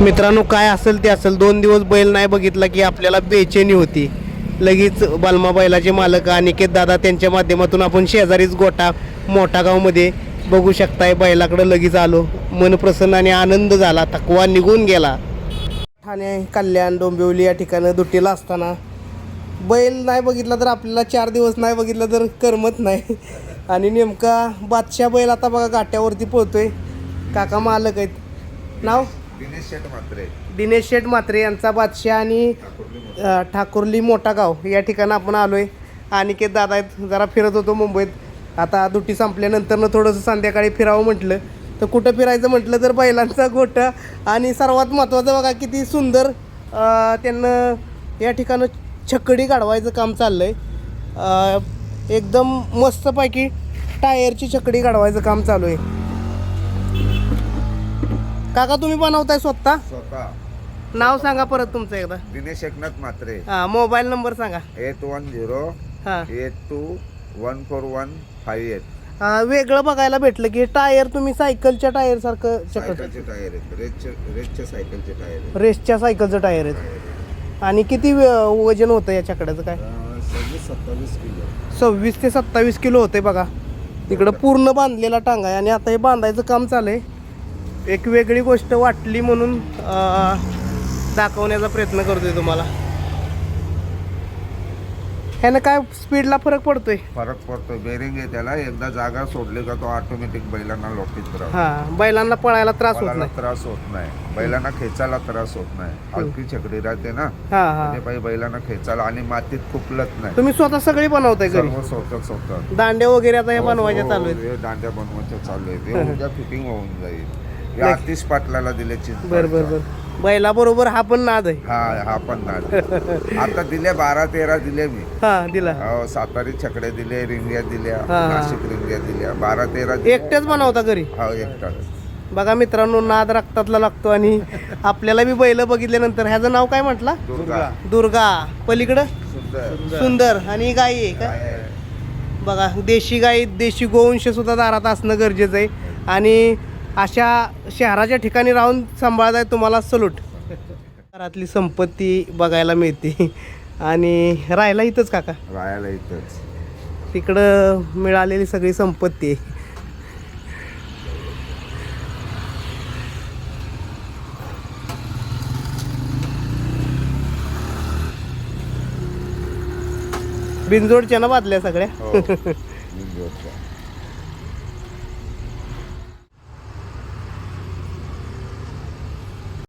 मित्रांनो काय असेल ते असेल. दोन दिवस बैल नाही बघितला की आपल्याला बेचैनी होती. लगेच बालमा बैलाचे मालक अनिकेत दादा त्यांच्या माध्यमातून आपण शेजारीच गोटा मोठा गावमध्ये बघू शकताय. बैलाकडं लगेच आलो. मन प्रसन्न आणि आनंद झाला. थकवा निघून गेला. ठाणे कल्याण डोंबिवली या ठिकाणं दुट्टीला असताना बैल नाही बघितला तर आपल्याला चार दिवस नाही बघितलं तर करमत नाही. आणि नेमका बादशाह बैल आता बघा गाठ्यावरती पळतोय. काका मालक आहेत. नाव? दिनेश शेट मात्रे दिनेश शेठ म्हात्रे यांचा बादशाह आणि अ, ठाकुर्ली मोठा गाव या ठिकाणी आपण आलोय. अनिकेत दादा आहेत जरा फिरत होतो मुंबईत. आता दुट्टी संपल्यानंतरनं थोडंसं संध्याकाळी फिरावं म्हटलं. तर कुठं फिरायचं म्हटलं तर बैलांचा गोठा आणि सर्वात महत्त्वाचं बघा किती सुंदर अ, त्यांनं या ठिकाणं छकडी काढवायचं काम चाललंय. अ, एकदम मस्तपैकी टायरची छकडी काढवायचं काम चालू आहे. काका तुम्ही बनवताय स्वतः? स्वतः. नाव सांगा परत तुमचं एकदा. दिनेश एकनाथ मात्रे हा मोबाईल नंबर सांगा. एट वन झिरो हा. Eight two one four one five eight. हा, वेगळं बघायला भेटलं की टायर तुम्ही सायकलच्या टायर सारखं सायकलचे टायर आहेत. रेसचे रेसचे सायकलचे टायर आहेत. रेसच्या सायकलचं टायर आहेत. आणि किती वे- वजन होतं या चकड्याचं काय? अं, सव्वीस सत्तावीस किलो. सव्वीस ते सत्तावीस किलो होते बघा. तिकडं पूर्ण बांधलेला टांगा आहे आणि आता हे बांधायचं काम चालू आहे. एक वेगळी गोष्ट वाटली म्हणून दाखवण्याचा प्रयत्न करतोय तुम्हाला. ह्यानं काय स्पीडला फरक पडतोय? फरक पडतो बेरिंग आहे त्याला. एकदा जागा सोडली का तो ऑटोमॅटिक बैलांना लोटीत राहतो हा बैलांना पळायला त्रास होत बैलाला नाही. त्रास होत नाही. बैलांना खेचायला त्रास होत नाही. हलकी छकडी राहते ना. हा हा. म्हणजे पाहिजे बैलांना खेचायला आणि मातीत खुपलत नाही. तुम्ही स्वतः सगळी बनवताय घरी? सर्व स्वतः स्वतः. दांडे वगैरे आता हे बनवायचे हो, चालू आहेत. हे दांड्या बनवायच्या चालू आहेत. हे उद्या फिटिंग होऊन जाईल. हे आतिश पाटलाला दिले चिंच बर बर बर. बैला बरोबर हा पण नाद आहे. हा हा पण नाही आता दिले बारा तेरा दिले मी. हा दिला. हो, सातारी छकडे दिले रिंग्या दिल्या हा. नाशिक रिंग्या दिल्या. बारा तेरा दिल्या. एकटेच बनवता घरी? हो एकटाच. बघा मित्रांनो नाद रक्तातला लागतो आणि आपल्याला बी बैल बघितल्यानंतर. ह्याचं नाव काय म्हटलं? दुर्गा. दुर्गा. पलीकडं? सुंदर. सुंदर. आणि गाई आहे का? बघा देशी गाई देशी गोवंश सुद्धा दारात असणं गरजेचं आहे. आणि अशा शहराच्या ठिकाणी राहून सांभाळताय तुम्हाला सलूट. घरातली संपत्ती बघायला मिळते. आणि राहायला इथंच काका? राहायला इथंच. तिकडं मिळालेली सगळी संपत्ती आहे. बिनजोडच्या ना बादल्या सगळ्या? हो.